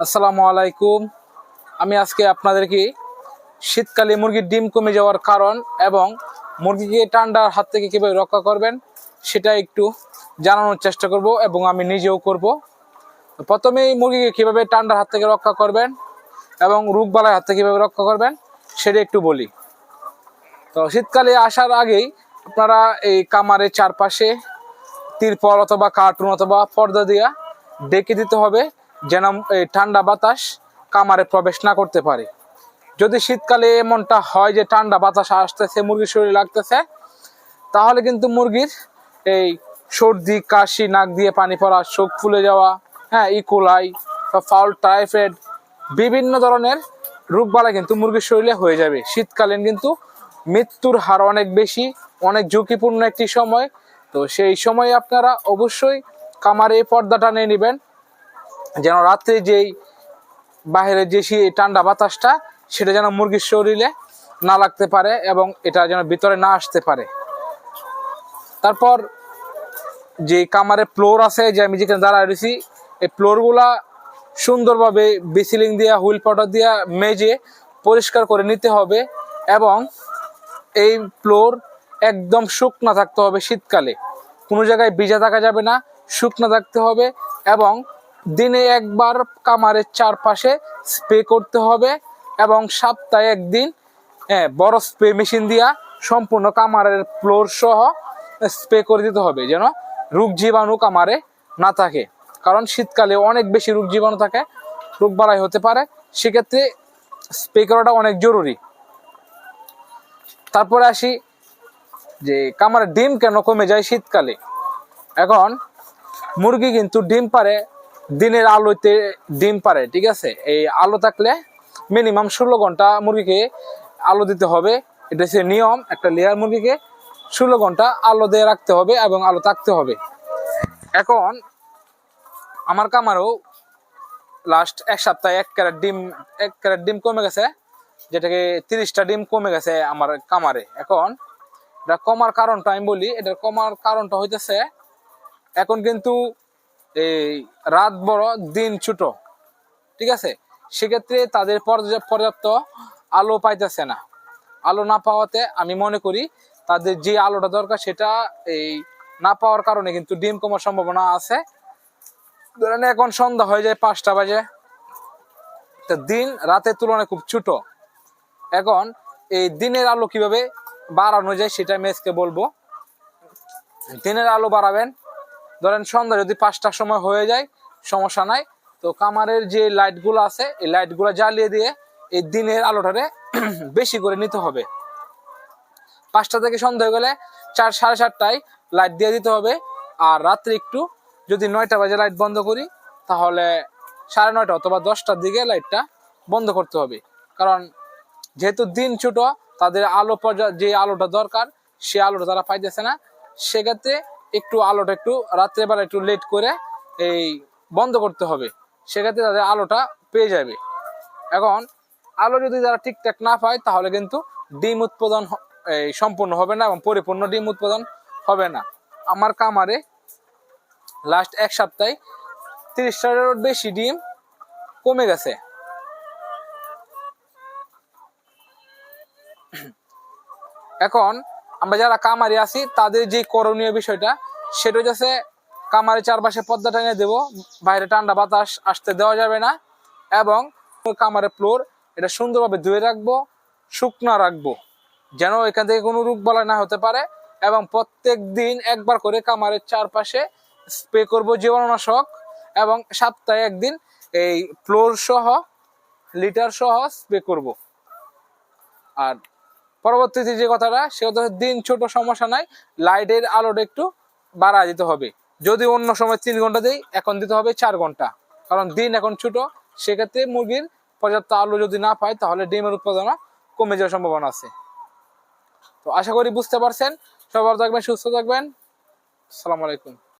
আসসালামু আলাইকুম। আমি আজকে আপনাদেরকে শীতকালে মুরগির ডিম কমে যাওয়ার কারণ এবং মুরগিকে ঠান্ডার হাত থেকে কীভাবে রক্ষা করবেন সেটা একটু জানানোর চেষ্টা করব এবং আমি নিজেও করব। প্রথমেই মুরগিকে কীভাবে ঠান্ডার হাত থেকে রক্ষা করবেন এবং রোগবালার হাত থেকে কীভাবে রক্ষা করবেন সেটা একটু বলি। তো শীতকালে আসার আগেই আপনারা এই কামারের চারপাশে তিরপল অথবা কার্টুন অথবা পর্দা দিয়া ডেকে দিতে হবে যেন এই ঠান্ডা বাতাস কামারে প্রবেশ না করতে পারে। যদি শীতকালে এমনটা হয় যে ঠান্ডা বাতাস আসতেছে, মুরগির শরীরে লাগতেছে, তাহলে কিন্তু মুরগির এই সর্দি, কাশি, নাক দিয়ে পানি পড়া, চোখ ফুলে যাওয়া হ্যাঁ ইকোলাই বা ফাউল টাইফয়েড, বিভিন্ন ধরনের রোগবালা কিন্তু মুরগির শরীরে হয়ে যাবে। শীতকালীন কিন্তু মৃত্যুর হার অনেক বেশি, অনেক ঝুঁকিপূর্ণ একটি সময়। তো সেই সময় আপনারা অবশ্যই কামারে এই পর্দাটা নিয়ে নেবেন। যেন রাত্রে যেই বাইরে যে শী- ঠান্ডা বাতাসটা, সেটা যেন মুরগির শরীরে না লাগতে পারে এবং এটা যেন ভিতরে না আসতে পারে। তারপর যে কামারে ফ্লোর আছে, যে আমি যেখানে দাঁড়ায় রয়েছি, এই ফ্লোরগুলা সুন্দরভাবে বিসিলিং দিয়া, হুইল পাউডার দিয়া মেজে পরিষ্কার করে নিতে হবে এবং এই ফ্লোর একদম শুকনা থাকতে হবে শীতকালে। কোনো জায়গায় ভিজা থাকা যাবে না, শুকনা থাকতে হবে এবং দিনে একবার কামারের চারপাশে স্প্রে করতে হবে এবং সপ্তাহে একদিন হ্যাঁ বড় স্প্রে মেশিন দিয়া সম্পূর্ণ কামারের ফ্লোর সহ স্প্রে করে দিতে হবে যেন রোগ জীবাণু কামারে না থাকে। কারণ শীতকালে অনেক বেশি রোগ জীবাণু থাকে, রোগ বালাই হতে পারে। সেক্ষেত্রে স্প্রে করাটা অনেক জরুরি। তারপরে আসি যে কামারের ডিম কেন কমে যায় শীতকালে? এখন মুরগি কিন্তু ডিম পারে দিনের আলোতে ডিম পারে, ঠিক আছে? এই আলো থাকলে মিনিমাম ষোলো ঘণ্টা মুরগিকে আলো দিতে হবে। এটা হচ্ছে নিয়ম, একটা লেয়ার মুরগিকে ষোলো ঘণ্টা আলো দিয়ে রাখতে হবে এবং আলো থাকতে হবে। এখন আমার কামারও লাস্ট এক সপ্তাহে এক ক্যারেট ডিম, এক ক্যারেট ডিম কমে গেছে, যেটাকে তিরিশটা ডিম কমে গেছে আমার কামারে। এখন এটা কমার কারণটা আমি বলি, এটার কমার কারণটা হইতেছে, এখন কিন্তু এই রাত বড়, দিন ছোট। ঠিক আছে? সেক্ষেত্রে তাদের পর্যা- পর্যাপ্ত আলো পাইতেছে না। আলো না পাওয়াতে আমি মনে করি তাদের যে আলোটা দরকার সেটা এই না পাওয়ার কারণে কিন্তু ডিম কমার সম্ভাবনা আছে। ধরেন এখন সন্ধ্যা হয়ে যায়, পাঁচটা বাজে। তো দিন রাতের তুলনায় খুব ছোট। এখন এই দিনের আলো কীভাবে বাড়ানো যায় সেটা আজকে বলব। দিনের আলো বাড়াবেন ধরেন সন্ধ্যা যদি পাঁচটার সময় হয়ে যায়, সমস্যা নাই। তো কামারের যে লাইটগুলো আছে, এই লাইটগুলো জ্বালিয়ে দিয়ে এই দিনের আলোটারে বেশি করে নিতে হবে। পাঁচটা থেকে সন্ধ্যা হয়ে গেলে চার, সাড়ে চারটায় লাইট দিয়ে দিতে হবে। আর রাত্রে একটু যদি নয়টা বাজে লাইট বন্ধ করি, তাহলে সাড়ে নয়টা অথবা দশটার দিকে লাইটটা বন্ধ করতে হবে। কারণ যেহেতু দিন ছোট, তাদের আলো পর্যা- যে আলোটা দরকার, সে আলোটা তারা পাইতেছে না। সেক্ষেত্রে একটু আলোটা একটু রাত্রেবেলা একটু লেট করে এই বন্ধ করতে হবে। সেক্ষেত্রে তাদের আলোটা পেয়ে যাবে। এখন আলো যদি তারা ঠিকঠাক না পায়, তাহলে কিন্তু ডিম উৎপাদন এই সম্পূর্ণ হবে না এবং পরিপূর্ণ ডিম উৎপাদন হবে না। আমার কামারে লাস্ট এক সপ্তাহে তিরিশটারও বেশি ডিম কমে গেছে। এখন আমরা যারা কামারি আছি, তাদের যে করণীয় বিষয়টা, সেটা হচ্ছে কামারের চারপাশে পর্দা টেনে দেবো, বাইরে ঠান্ডা বাতাস আসতে দেওয়া যাবে না, এবং কামারের ফ্লোর এটা সুন্দরভাবে ধুয়ে রাখব, শুকনো রাখব, যেন এখান থেকে কোনো রোগ বলা না হতে পারে, এবং প্রত্যেক দিন একবার করে কামারের চারপাশে স্প্রে করব জীবাণুনাশক, এবং সপ্তাহে একদিন এই ফ্লোর সহ, লিটার সহ স্প্রে করব। আর পরবর্তীতে যে কথাটা, সে কথা দিন ছোট, সমস্যা নাই। লাইটের আলোটা একটু বাড়া দিতে হবে। যদি অন্য সময় তিন ঘণ্টা দেই, এখন দিতে হবে চার ঘণ্টা। কারণ দিন এখন ছোট, সেক্ষেত্রে মুরগির পর্যাপ্ত আলো যদি না পায়, তাহলে ডিমের উৎপাদনও কমে যাওয়ার সম্ভাবনা আছে। তো আশা করি বুঝতে পারছেন। সবার থাকবেন, সুস্থ থাকবেন। আসসালামু আলাইকুম।